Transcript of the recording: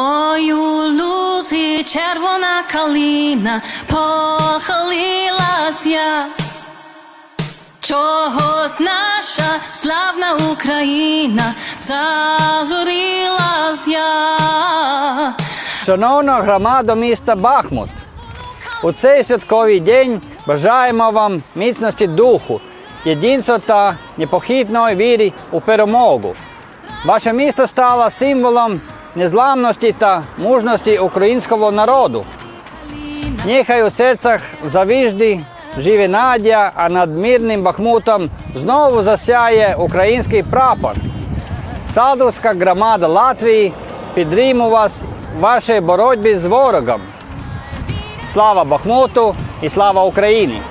Ой, у лузі червона калина похилилась я. Чогось наша славна Україна зажурилась я. Шановна громада міста Бахмут, у цей святковий день бажаємо вам міцності духу, єдинства та непохитної віри у перемогу. Ваше місто стало символом незламності та мужності українського народу. Нехай у серцях завжди живе надія, а над мирним Бахмутом знову засяє український прапор. Садовська громада Латвії підтримує вас в вашій боротьбі з ворогом. Слава Бахмуту і слава Україні!